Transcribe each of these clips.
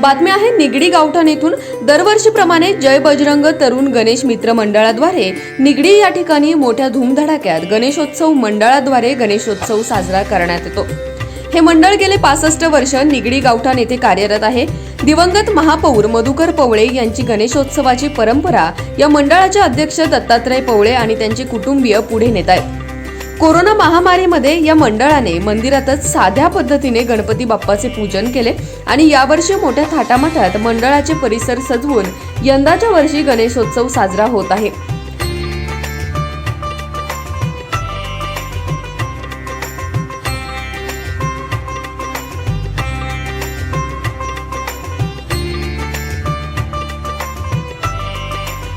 बातमी आहे निगडी गावठाण येथून दरवर्षीप्रमाणे जय बजरंग तरुण गणेश मित्र मंडळाद्वारे निगडी या ठिकाणी मोठ्या धूमधडाक्यात गणेशोत्सव मंडळाद्वारे गणेशोत्सव साजरा करण्यात येतो. हे मंडळ गेले पासष्ट वर्ष निगडी गावठाण येथे कार्यरत आहे. दिवंगत महापौर मधुकर पवळे यांची गणेशोत्सवाची परंपरा या मंडळाचे अध्यक्ष दत्तात्रय पवळे आणि त्यांचे कुटुंबीय पुढे नेत आहेत. कोरोना महामारीमध्ये या मंडळाने मंदिरातच साध्या पद्धतीने गणपती बाप्पाचे पूजन केले आणि यावर्षी मोठ्या थाटामाटात मंडळाचे परिसर सजवून यंदाच्या वर्षी गणेशोत्सव साजरा होत आहे.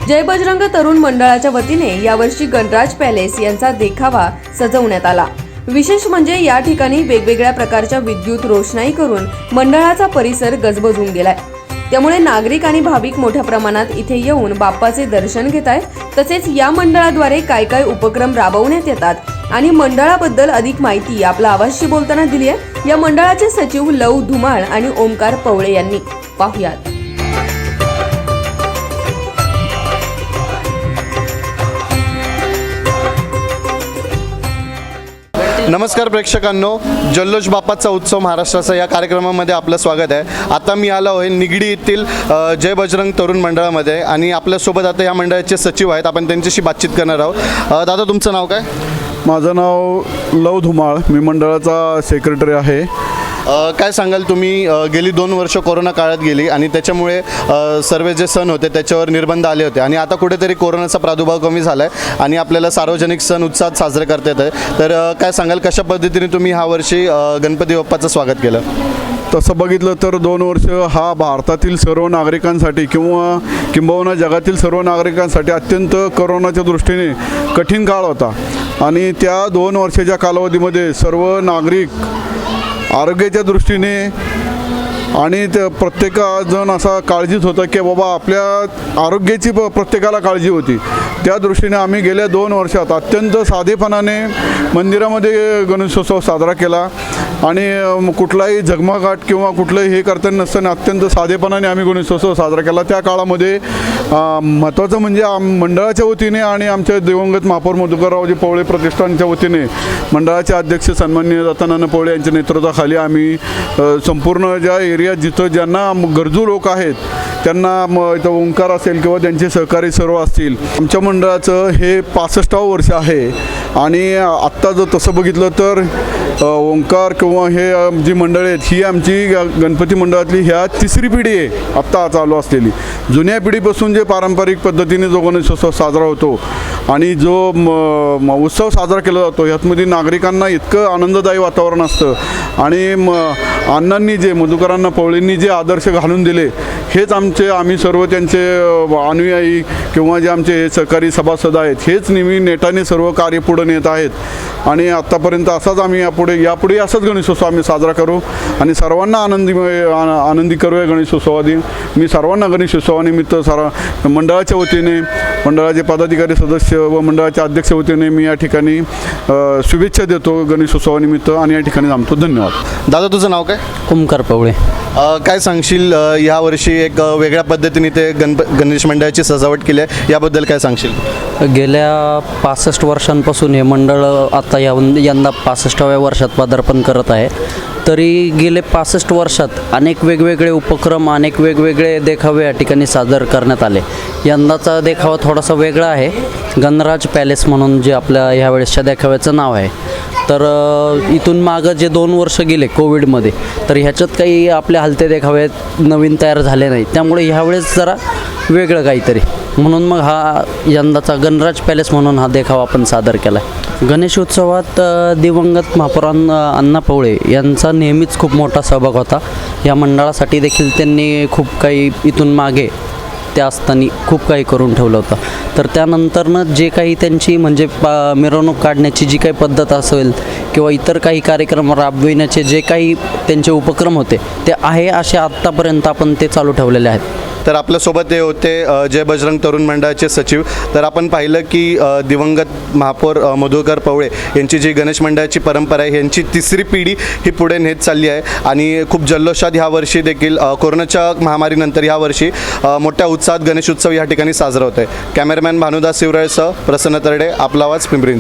जय बजरंग तरुण मंडळाच्या वतीने यावर्षी गणराज पॅलेस यांचा देखावा सजवण्यात आला. विशेष म्हणजे या ठिकाणी वेगवेगळ्या प्रकारच्या विद्युत रोषणाई करून मंडळाचा परिसर गजबजून गेलाय. त्यामुळे नागरिक आणि भाविक मोठ्या प्रमाणात इथे येऊन बाप्पाचे दर्शन घेत आहेत. तसेच या मंडळाद्वारे काय काय उपक्रम राबवण्यात येतात आणि मंडळाबद्दल अधिक माहिती आपला आवाजशी बोलताना दिली आहे या मंडळाचे सचिव लव धुमाळ आणि ओमकार पवळे यांनी. पाहुयात. नमस्कार प्रेक्षकांनो जल्लोष बापाचा उत्सव महाराष्ट्राचा या कार्यक्रमामध्ये आपलं स्वागत आहे. आता मी आलो आहे निगडी येथील जय बजरंग तरुण मंडळामध्ये आणि आपल्यासोबत आता या मंडळाचे सचिव आहेत. आपण त्यांच्याशी बातचीत करणार आहोत. दादा तुमचं नाव काय? माझं नाव लव धुमाळ. मी मंडळाचा सेक्रेटरी आहे. अ, काय सांगाल तुम्ही? अ, गेली दोन वर्ष कोरोना काळात गेली आणि त्याच्यामुळे अ, सर्व जे सण होते त्याच्यावर निर्बंध आले होते आणि आता कुठेतरी कोरोनाचा प्रादुर्भाव कमी झाला आहे आणि आपल्याला सार्वजनिक सण उत्साहात साजरे करता येत आहे तर अ, काय सांगाल? कशा पद्धतीने तुम्ही ह्या वर्षी अ, गणपती बाप्पाचं स्वागत केलं? तसं बघितलं तर दोन वर्ष हा भारतातील सर्व नागरिकांसाठी किंवा किंबहुना जगातील सर्व नागरिकांसाठी अत्यंत करोनाच्या दृष्टीने कठीण काळ होता. आणि त्या दोन वर्षाच्या कालावधीमध्ये सर्व नागरिक आरोग्याच्या दृष्टीने आणि ते प्रत्येकजण असा काळजीत होता की बाबा आपल्या आरोग्याची प प्रत्येकाला काळजी होती. त्या दृष्टीने आम्ही गेल्या दोन वर्षात अत्यंत साधेपणाने मंदिरामध्ये गणेशोत्सव साजरा केला आणि कुठलाही झगमगाट किंवा कुठलंही हे करताना नसताना अत्यंत साधेपणाने आम्ही गणेशोत्सव साजरा केला. त्या काळामध्ये महत्त्वाचं म्हणजे आम मंडळाच्या वतीने आणि आमच्या दिवंगत महापौर मधुकररावजी पवळे प्रतिष्ठानच्या वतीने मंडळाचे अध्यक्ष सन्माननीय दत्तानंद पवळे यांच्या नेतृत्वाखाली आम्ही संपूर्ण ज्या एरिया जिथं ज्यांना गरजू लोक आहेत त्यांना मग इथं ओंकार असेल किंवा त्यांचे सहकारी सर्व असतील आमच्या मंडळाचं हे पासष्टावं वर्ष आहे. आणि आत्ता जर तसं बघितलं तर ओंकार किंवा हे जी मंडळी आहेत ही आमची ग- गणपती मंडळातली ह्या तिसरी पिढी आहे आत्ता चालू असलेली. जुन्या पिढीपासून जे पारंपरिक पद्धतीने जो गणेशोत्सव साजरा होतो आणि जो म, म, उत्सव साजरा केला जातो ह्यातमध्ये नागरिकांना इतकं आनंददायी वातावरण असतं. आणि म अण्णांनी जे मधुकरांना पवळींनी जे आदर्श घालून दिले हेच आमचे आम्ही सर्व त्यांचे अनुयायी किंवा जे आमचे सहकारी सभासद आहेत हेच नेहमी नेटाने सर्व कार्य पुढे नेत आहेत. आणि आत्तापर्यंत असाच आम्ही यापुढे यापुढे असाच गणेशोत्सव आम्ही साजरा करू. आणि सर्वांना आनंदी आ- आनंदी करूया गणेशोत्सवादी मी सर्वांना गणेशोत्सवानिमित्त सारा मंडळाच्या वतीने मंडळाचे पदाधिकारी सदस्य व मंडळाच्या अध्यक्ष वतीने मी या ठिकाणी शुभेच्छा देतो गणेशोत्सवानिमित्त आणि या ठिकाणी थांबतो. धन्यवाद. दादा तुझं नाव काय? ओमकार पवळे. काय सांगशील अ, या वर्षी एक वेगळ्या पद्धतीने ते गणप गणेश मंडळाची सजावट केली आहे याबद्दल काय सांगशील? गेल्या पासष्ट वर्षांपासून हे मंडळ आता या यंदा पासष्टाव्या वर्षात पदार्पण करत आहे. तरी गेले पासष्ट वर्षात अनेक वेगवेगळे उपक्रम अनेक वेगवेगळे देखावे या ठिकाणी सादर करण्यात आले. यंदाचा देखावा थोडासा वेगळा आहे. गणराज पॅलेस म्हणून जे आपल्या ह्यावेळेसच्या देखाव्याचं नाव आहे. तर इथून मागं जे दोन वर्ष गेले कोविडमध्ये तर ह्याच्यात काही आपल्या हलते देखावे नवीन तयार झाले नाही त्यामुळे ह्यावेळेस जरा वेगळं काहीतरी. म्हणून मग हा यंदाचा गणराज पॅलेस म्हणून हा देखावा आपण सादर केला आहे गणेशोत्सवात दिवंगत महापौरांना अण्णा पवळे यांचा नेहमीच खूप मोठा सहभाग होता. या मंडळासाठी देखील त्यांनी खूप काही इथून मागे त्या असताना खूप काही करून ठेवलं होतं. तर त्यानंतरनं जे काही त्यांची म्हणजे पा मिरवणूक काढण्याची जी काही पद्धत असेल किंवा इतर काही कार्यक्रम राबविण्याचे जे काही त्यांचे उपक्रम होते ते आहे असे आत्तापर्यंत आपण ते चालू ठेवलेले आहेत. तर आपल्यासोबत हे होते जय बजरंग तरुण मंडळाचे सचिव. तर आपण पाहिलं की दिवंगत महापौर मधुकर पवळे यांची जी गणेश मंडळाची परंपरा आहे यांची तिसरी पिढी ही पुढे नेत चालली आहे. आणि खूप जल्लोषात ह्या वर्षी देखील कोरोनाच्या महामारीनंतर ह्या वर्षी मोठ्या उत्साहात गणेश उत्सव या ठिकाणी साजरा होत आहे. कॅमेरामॅन भानुदास शिवराळसह प्रसन्न तरडे आपला आवाज पिंपरी